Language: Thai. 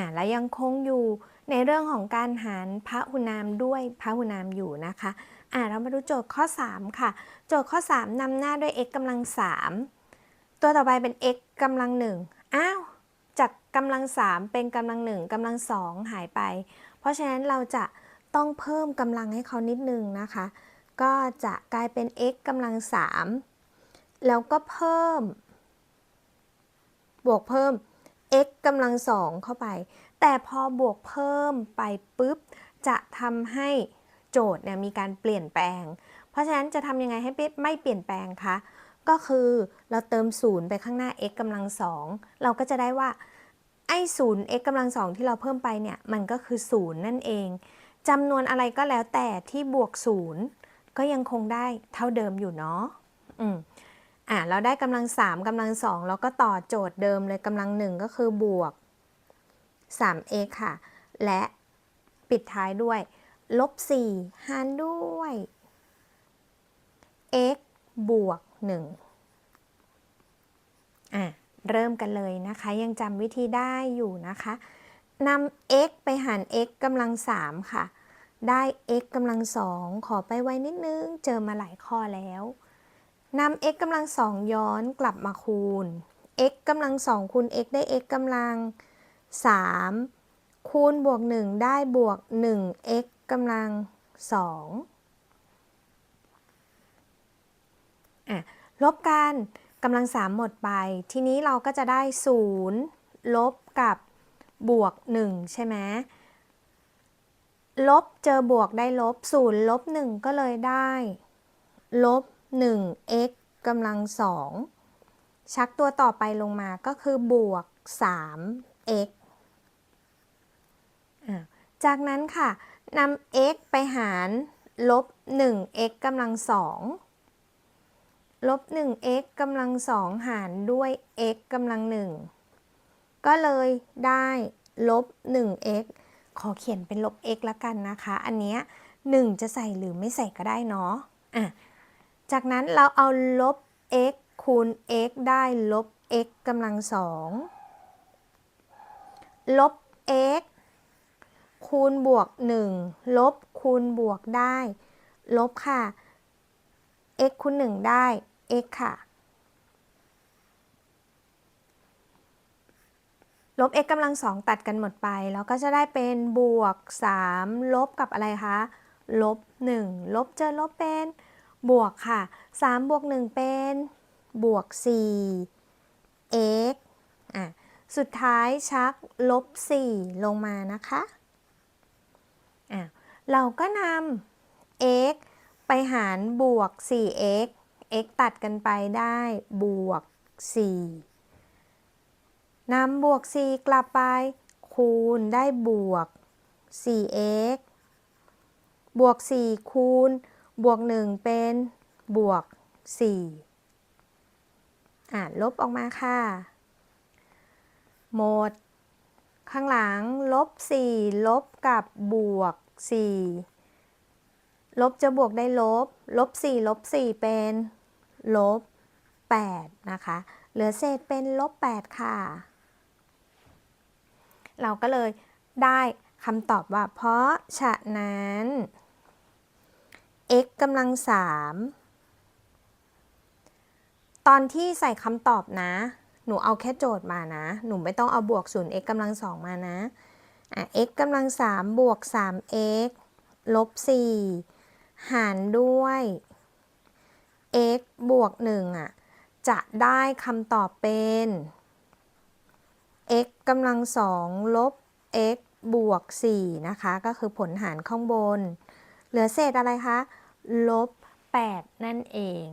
อ่าและยังคงอยู่ในเรื่องของการหารพระหุนามด้วยพระหุนามอยู่นะคะอ่าเรามาดูโจทย์ข้อ 3 ค่ะ โจทย์ข้อ 3นำหน้าด้วย x กำลัง 3 ตัวต่อไปเป็น x กำลัง1อ้าวจากกำลัง 3 เป็นกำลัง 1กำลัง 2 หายไป เพราะฉะนั้นเราจะต้องเพิ่มกำลังให้เขานิดนึงนะคะ ก็จะกลายเป็น x กำลัง 3 แล้วก็เพิ่ม บวกเพิ่ม x กำลัง2เข้าไป แต่พอบวกเพิ่มไปปุ๊บ จะทำให้โจทย์เนี่ยมีการเปลี่ยนแปลง เพราะฉะนั้นจะทำยังไงให้ไม่เปลี่ยนแปลงคะ ก็คือเราเติม0ไปข้างหน้า x กำลัง2เราก็จะได้ว่าไอ้0 x กำลัง2ที่เราเพิ่มไปเนี่ย มันก็คือ0นั่นเองจำนวนอะไรก็แล้วแต่ที่บวก0ก็ยังคงได้เท่าเดิมอยู่เนาะอืม อะเราได้กำลัง3กำลัง2แล้วก็ต่อโจทย์เดิมเลยกำลัง1ก็คือบวก 3x ค่ะ และปิดท้ายด้วย ลบ 4 หารด้วย x บวก 1 อะ เริ่มกันเลยนะคะ ยังจำวิธีได้อยู่นะคะนำ x ไปหาร x กำลัง 3 ค่ะ ได้ x กำลัง2ขอไปไว้นิดนึง เจอมาหลายข้อแล้ว นำ x กำลัง2ย้อนกลับมาคูณ x กำลัง2คูณ x ได้ x กำลัง3คูณบวก1ได้บวก 1x กำลัง2อะลบกันกำลัง3หมดไป ทีนี้เราก็จะได้0ลบกับบวก1ใช่ไหมลบเจอบวกได้ลบ0ลบ1ก็เลยได้ ลบ 1x กำลัง2ชักตัวต่อไปลงมาก็คือบวก 3x จากนั้นค่ะนำ x ไปหารลบ 1x กำลัง2ลบ 1x กำลัง2หารด้วย x กำลัง1ก็เลยได้ลบ 1x ขอเขียนเป็นลบ x ละกันนะคะ อันเนี้ย1จะใส่หรือไม่ใส่ก็ได้เนาะอะ จากนั้นเราเอาลบ x คูณ x ได้ลบ x กำลัง2ลบ x คูณบวก 1 ลบคูณบวกได้ ลบค่ะ x คูณ 1 ได้ x ค่ะ ลบ x กำลัง2ตัดกันหมดไป แล้วก็จะได้เป็นบวก 3 ลบกับอะไรคะ ลบ 1 ลบเจอลบเป็น บวกค่ะ3บวก1เป็นบวก4 x อะสุดท้ายชักลบ 4 ลงมานะคะอะเราก็นำ x ไปหารบวก 4x x ตัดกันไปได้บวก 4นำบวก 4 กลับไป คูณได้บวก 4x บวก 4 คูณ บวก 1 เป็นบวก 4 อะลบออกมาค่ะ หมด ข้างหลังลบ 4 ลบกับบวก 4 ลบจะบวกได้ลบ ลบ 4 ลบ 4 เป็นลบ 8 นะคะ เหลือเศษเป็นลบ 8 ค่ะ เราก็เลยได้คำตอบว่าเพราะฉะนั้น x กำลัง3ตอนที่ใส่คำตอบนะ หนูเอาแค่โจทย์มานะ หนูไม่ต้องเอาบวก0 x กำลัง2มานะอะ x กำลัง3บวก 3x ลบ4หารด้วย x บวก1อะ จะได้คำตอบเป็น x กำลัง2ลบ x บวก4นะคะ ก็คือผลหารข้างบน เหลือเศษอะไรคะ ลบ 8 นั่นเอง